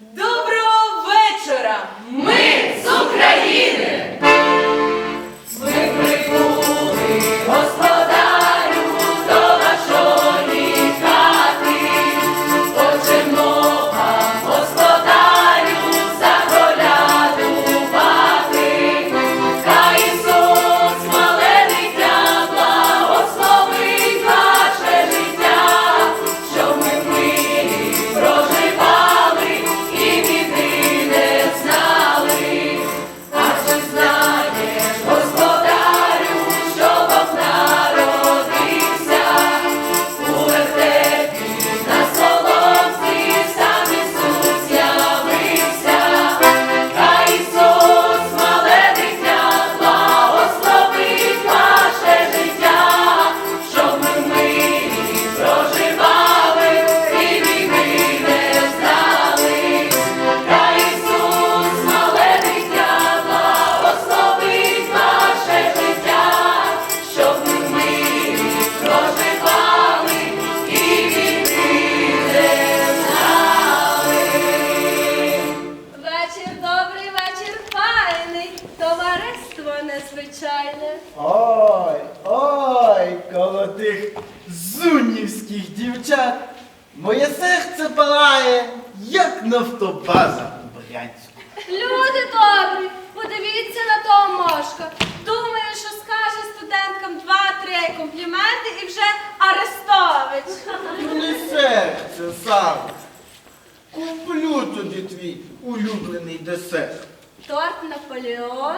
The незвичайне. Ой, ой, коло тих зунівських дівчат. Моє серце палає, як нафтобаза у Брянську. Люди добрі, подивіться на того мошка. Думає, що скаже студенткам два-три компліменти і вже Арестович. Не серце, сам. Куплю тобі твій улюблений десерт. Торт Наполеон.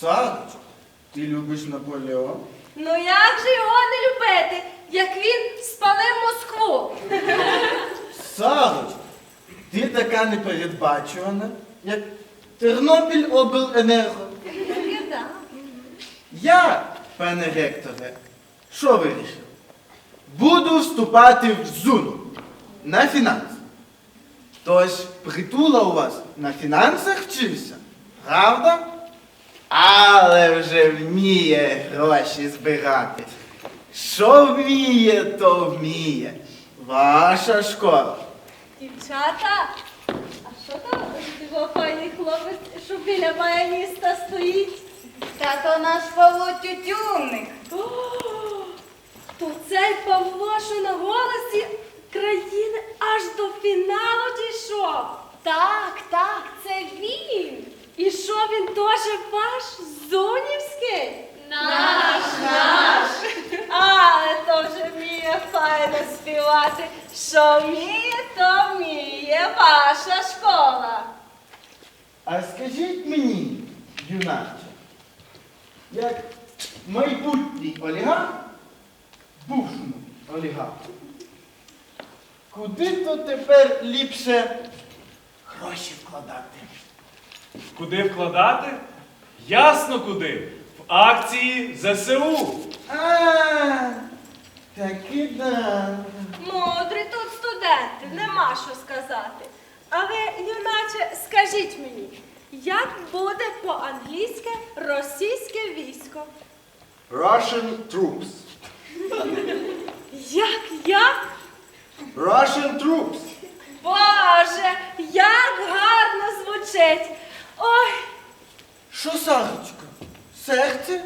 Сарочка, ти любиш Наполеон? Ну як же його не любити, як він спалив Москву? Сарочка, ти така непередбачувана, як Тернопіль обленерго. Біда. Я, пане ректоре, що вирішив? Буду вступати в ЗУНу на фінанси. Тож притула у вас на фінансах вчився, правда? Але вже вміє гроші збирати. Що вміє, то вміє. Ваша школа. Дівчата, а що там його файний хлопець, що біля баяніста стоїть? Та то наш Павло Тютюнник. О, То цей Павло, що на голосі країни аж до фіналу дійшов. Так, так, це він. І що він теж ваш Зунівський? Наш, наш. Але то вже вміє файно співати. Що вміє, то вміє ваша школа. А скажіть мені, юначе, як майбутній олігарх, бувшому олігарху, куди то тепер ліпше гроші вкладати? Куди вкладати? Ясно куди. В акції ЗСУ. А, таки да. Мудрі тут студенти, нема що сказати. Але, юначе, скажіть мені, як буде по-англійськи російське військо? Russian troops. Як як? Russian troops. Боже, як гарно звучить! Ой, Що, Сарочка? Серце?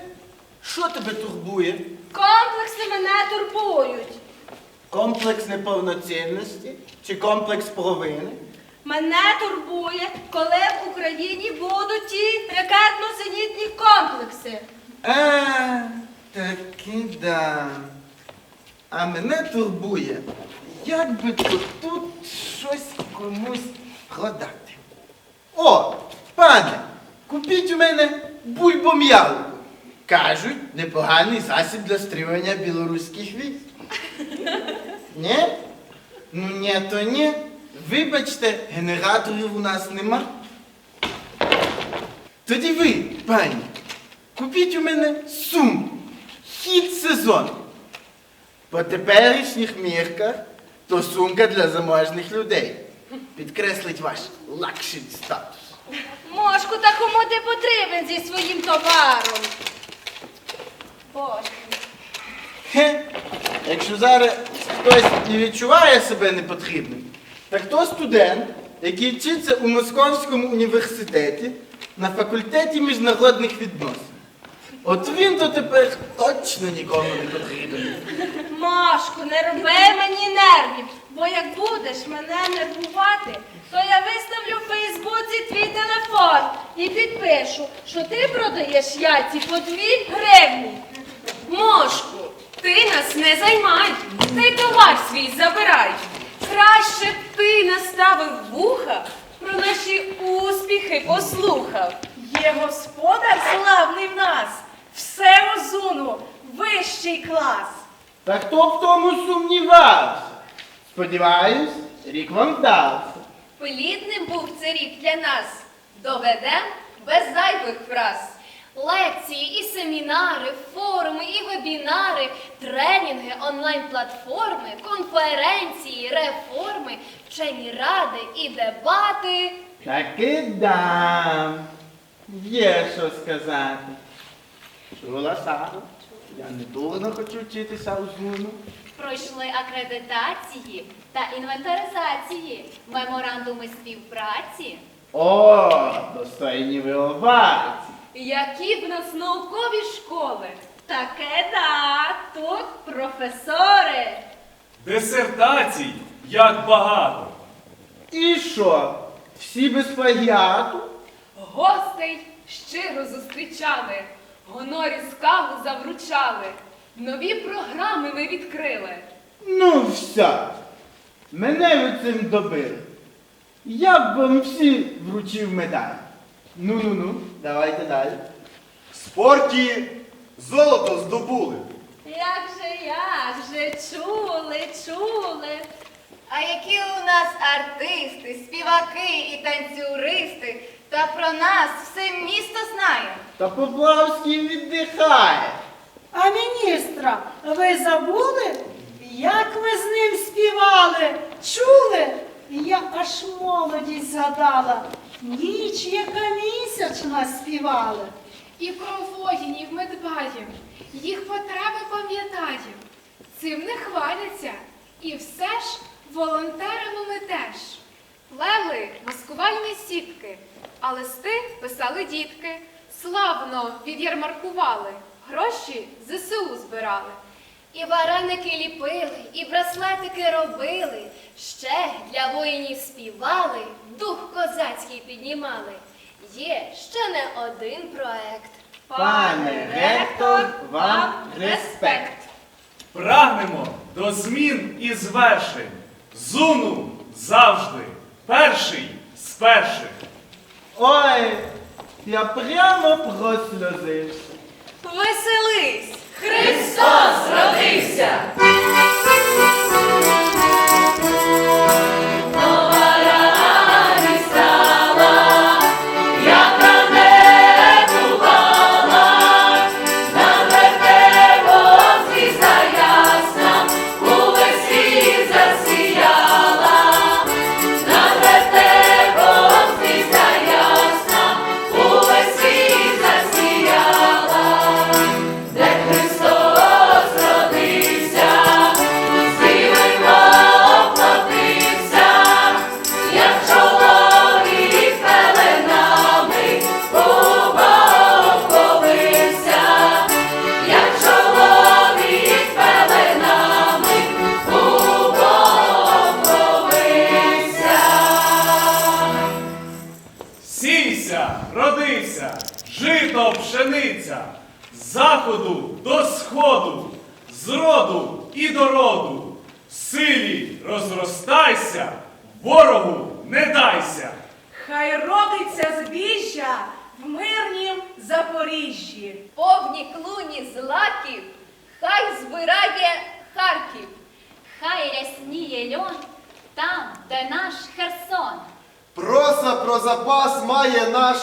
Що тебе турбує? комплекси мене турбують. Комплекс неповноцінності чи комплекс провини? Мене турбує, коли в Україні будуть ті ракетно-зенітні комплекси. А, таки да. А мене турбує, як би тут щось комусь продати. О, пане, купіть у мене бульбом'ялку. Кажуть, непоганий засіб для стримування білоруських військ. Ні? Ну ні, то ні. Вибачте, генераторів у нас нема. Тоді ви, пані, купіть у мене сумку. Хід сезону. По теперішніх мірках то сумка для заможних людей. Підкреслить ваш лакший статус. Мошку, та кому ти потрібен зі своїм товаром? Боже. Хе. Якщо зараз хтось і відчуває себе непотрібним, так то студент, який вчиться у Московському університеті на факультеті міжнародних відносин. От він то тепер точно нікому не потрібен. Машку, не роби мені нервів, бо як будеш мене нервувати, то я виставлю в Фейсбуці твій телефон і підпишу, що ти продаєш яйці по дві гривні. Мошку, ти нас не займай, ти товар свій забирай. Краще б ти наставив вуха, про наші успіхи послухав. Є господар славний в нас, все розумно, вищий клас. Та хто в тому сумнівався? Сподіваюсь, рік вам вдався. Плідним був це рік для нас. Доведем без зайвих фраз. Лекції і семінари, форуми і вебінари, тренінги, онлайн-платформи, конференції, реформи, вчені ради і дебати. Таки дам. Є що сказати. Чула Сара? Я не дурно хочу вчитися у Зуму. Пройшли акредитації та інвентаризації, меморандуми співпраці. О, достойні ви овації. Які в нас наукові школи. Таке да, тут професори. Дисертацій як багато. І що? Всі без плагіату? Гостей щиро зустрічали, гонорі з каву завручали. Нові програми ми відкрили. Ну все. Мене ви цим добили. Я б вам всі вручив медаль. Ну-ну-ну, давайте далі. В спорті золото здобули. Як же, як же, чули, чули. А які у нас артисти, співаки і танцюристи, та про нас все місто знає. Та Поплавський віддихає. А міністра, ви забули, як ви з ним співали? Чули? Я аж молодість згадала. Ніч, яка місячна співали. І про воїнів ми дбаєм, їх потреби пам'ятаєм. Цим не хваляться, і все ж волонтерами ми теж. Плели маскувальні сітки, а листи писали дітки. Славно відярмаркували, гроші ЗСУ збирали. І вареники ліпили, і браслетики робили, ще для воїнів співали, дух козацький піднімали. Є ще не один проект. Пане ректор, вам респект. Прагнемо до змін і звершень. Зуну завжди перший з перших. Ой, я прямо просльозився. Веселись! Христос родився! Жито пшениця, з заходу до сходу, з роду і до роду, силі розростайся, ворогу не дайся. Хай родиться збіжжя в мирнім Запоріжжі. Повні клуні злаків, хай збирає Харків, хай рясніє льон там, де наш Херсон. Проса про запас має наш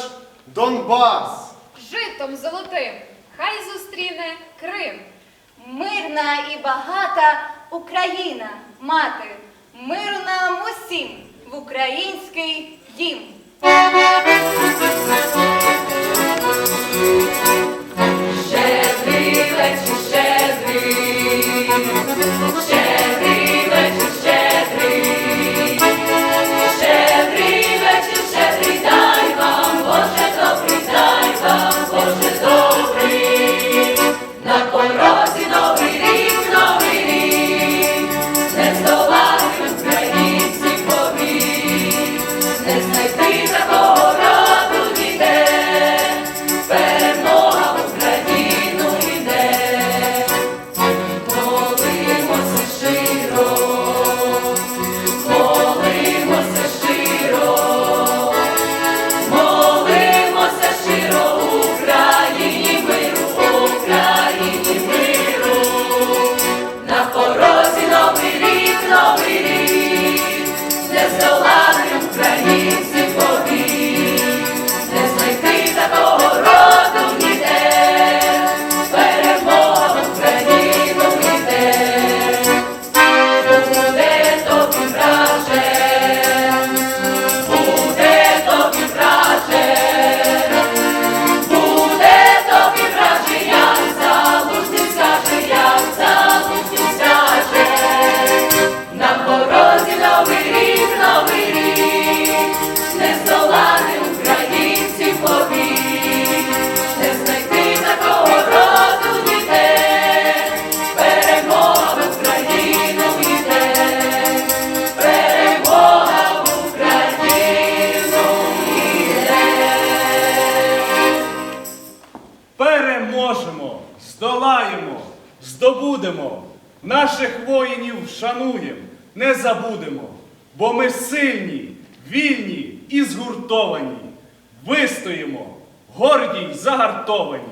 Донбас. Житом золотим, хай зустріне Крим. Мирна і багата Україна, мати, миру нам усім в український дім. здолаємо, здобудемо, наших воїнів шануємо, не забудемо, бо ми сильні, вільні і згуртовані. Вистоїмо, горді й загартовані.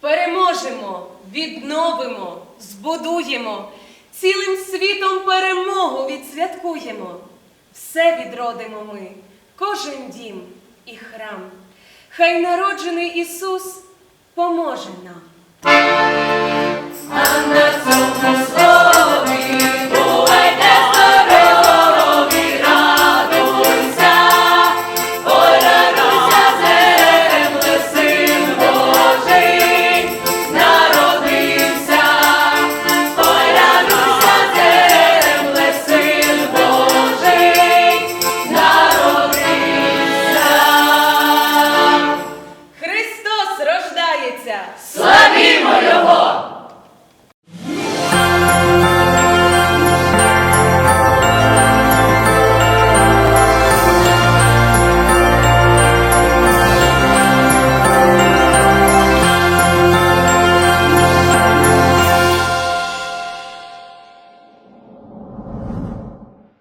Переможемо, відновимо, збудуємо, цілим світом перемогу відсвяткуємо. Все відродимо ми, кожен дім і храм. Хай народжений Ісус поможе нам. I'm not so slow.